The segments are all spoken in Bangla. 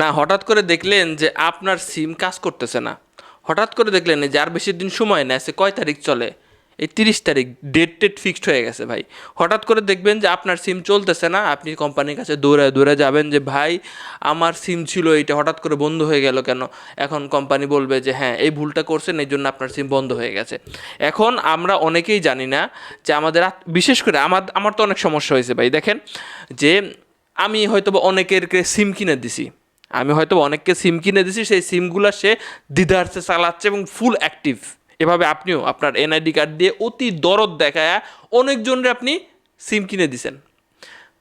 না, হঠাৎ করে দেখলেন যে আপনার সিম কাজ করতেছে না। হঠাৎ করে দেখলেন যে আর বেশি দিন সময় নেয় সে কয় তারিখ চলে? এই তিরিশ তারিখ ডেট টেট ফিক্সড হয়ে গেছে ভাই। হঠাৎ করে দেখবেন যে আপনার সিম চলতেছে না, আপনি কোম্পানির কাছে দৌড়ে দৌড়ে যাবেন যে, ভাই, আমার সিম ছিল, এইটা হঠাৎ করে বন্ধ হয়ে গেল কেন? এখন কোম্পানি বলবে যে হ্যাঁ এই ভুলটা করছেন, এই জন্য আপনার সিম বন্ধ হয়ে গেছে। এখন আমরা অনেকেই জানি না যে আমাদের বিশেষ করে আমার আমার তো অনেক সমস্যা হয়েছে ভাই। দেখেন যে, আমি হয়তো অনেকের সিম কিনে দিছি। আমি হয়তো অনেককে সিম কিনে দিছি, সেই সিমগুলো সে দিদারসে চালাচ্ছে এবং ফুল অ্যাক্টিভ এভাবে আপনিও আপনার এনআইডি কার্ড দিয়ে অতি দরদ দেখায় অনেকজনের আপনি সিম কিনে দিছেন।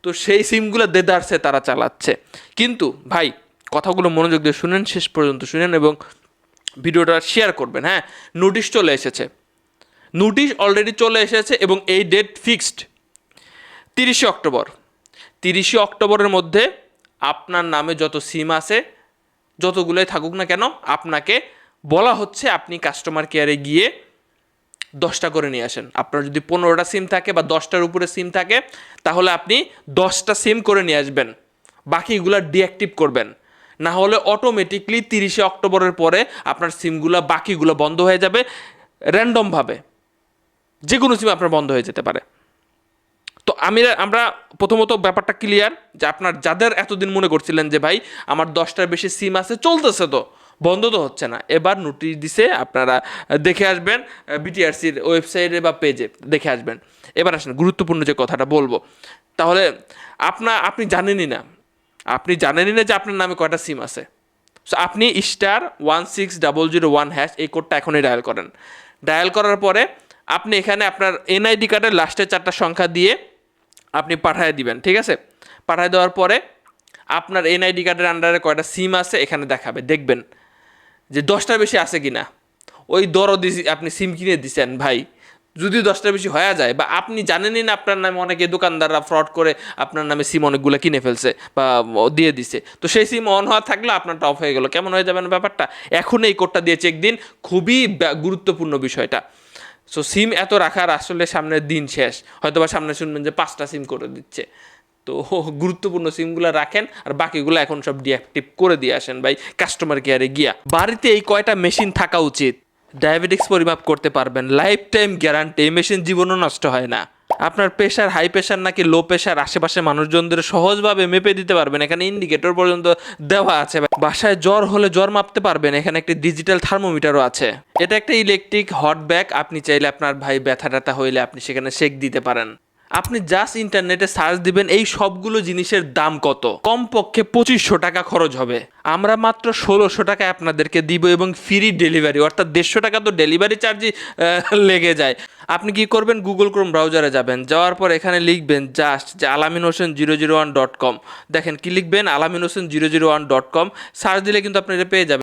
তো সেই সিমগুলো দেদারসে তারা চালাচ্ছে। কিন্তু ভাই, কথাগুলো মনোযোগ দিয়ে শুনেন, শেষ পর্যন্ত শুনেন এবং ভিডিওটা শেয়ার করবেন হ্যাঁ? নোটিশ চলে এসেছে। নোটিশ অলরেডি চলে এসেছে এবং এই ডেট ফিক্সড তিরিশে অক্টোবর। তিরিশে অক্টোবরের মধ্যে আপনার নামে যত সিম আছে, যতগুলোই থাকুক না কেন, আপনাকে বলা হচ্ছে আপনি কাস্টমার কেয়ারে গিয়ে দশটা করে নিয়ে আসেন। আপনার যদি পনেরোটা সিম থাকে বা দশটার উপরে সিম থাকে, তাহলে আপনি দশটা সিম করে নিয়ে আসবেন। বাকিগুলো ডিঅ্যাক্টিভ করবেন। না হলে অটোমেটিকলি তিরিশে অক্টোবরের পরে আপনার সিমগুলো, বাকিগুলো বন্ধ হয়ে যাবে র্যান্ডমভাবে যে কোনো সিম আপনার বন্ধ হয়ে যেতে পারে। তো আমি আমরা প্রথমত ব্যাপারটা ক্লিয়ার যে আপনার যাদের এতদিন মনে করছিলেন যে, ভাই, আমার দশটার বেশি সিম আছে, চলতেছে তো, বন্ধ তো হচ্ছে না। এবার নোটিশ দিছে, আপনারা দেখে আসবেন বিটিআরসির ওয়েবসাইটে বা পেজে দেখে আসবেন। এবার আসেন, গুরুত্বপূর্ণ যে কথাটা বলব। তাহলে আপনার আপনি জানেনই না, আপনি জানেনই না যে আপনার নামে কয়টা সিম আছে। সো আপনি star one six double zero one hash এই কোডটা এখনই ডায়াল করেন। ডায়াল করার পরে, আপনি এখানে আপনার এনআইডি কার্ডের লাস্টের চারটা সংখ্যা দিয়ে আপনি পাঠিয়ে দিবেন, ঠিক আছে? পাঠিয়ে দেওয়ার পরে আপনার এনআইডি কার্ডের আন্ডারে কয়টা সিম আছে এখানে দেখাবে, দেখবেন যে দশটার বেশি আছে কি না ওই দরদি আপনি সিম কিনে দিছেন ভাই, যদি দশটার বেশি হয়ে যায় বা আপনি জানেনই না আপনার নামে, অনেকে দোকানদাররা ফ্রড করে আপনার নামে সিম অনেকগুলো কিনে ফেলছে বা দিয়ে দিছে। তো সেই সিম অন হওয়া থাকলে আপনারটা অফ হয়ে গেল। কেমন হয়ে যাবেন ব্যাপারটা? এখন এই কোডটা দিয়ে চেক দিন। খুবই গুরুত্বপূর্ণ বিষয়টা। সো সিম এত রাখার আসলে সামনের দিন শেষ। হয়তো বা সামনে শুনবেন যে পাঁচটা সিম করে দিচ্ছে। তো গুরুত্বপূর্ণ সিমগুলো রাখেন আর বাকিগুলো এখন সব ডিঅ্যাক্টিভ করে দিয়ে আসেন ভাই কাস্টমার কেয়ারে গিয়া। বাড়িতে এই কয়টা মেশিন থাকা উচিত? ডায়াবেটিক্স পরিমাপ করতে পারবেন। লাইফ টাইম গ্যারান্টি মেশিন জীবনও নষ্ট হয় না। আপনার প্রেশার হাই প্রেশার নাকি লো প্রেশার আশেপাশে মানুষজনদের সহজভাবে মেপে দিতে পারবেন। এখানে ইন্ডিকেটর পর্যন্ত দেওয়া আছে বাসায় জ্বর হলে জ্বর মাপতে পারবেন। এখানে একটি ডিজিটাল থার্মোমিটারও আছে। এটা একটা ইলেকট্রিক হট ব্যাগ আপনি চাইলে আপনার ভাই ব্যথা ট্যাথা হইলে আপনি সেখানে সেক দিতে পারেন। আপনি জাস্ট ইন্টারনেটে সার্চ দিবেন এই সবগুলো জিনিসের দাম কত। কমপক্ষে পঁচিশশো টাকা খরচ হবে। আমরা মাত্র ষোলোশো টাকায় আপনাদেরকে দিব এবং ফ্রি ডেলিভারি অর্থাৎ দেড়শো টাকা তো ডেলিভারি চার্জই লেগে যায়। আপনি কি করবেন? গুগল ক্রোম ব্রাউজারে যাবেন। যাওয়ার পর এখানে লিখবেন জাস্ট যে Alamin Hossain zero zero one dot com দেখেন কি লিখবেন? Alamin Hossain zero zero one dot com search দিলে কিন্তু আপনি এটা পেয়ে যাবেন।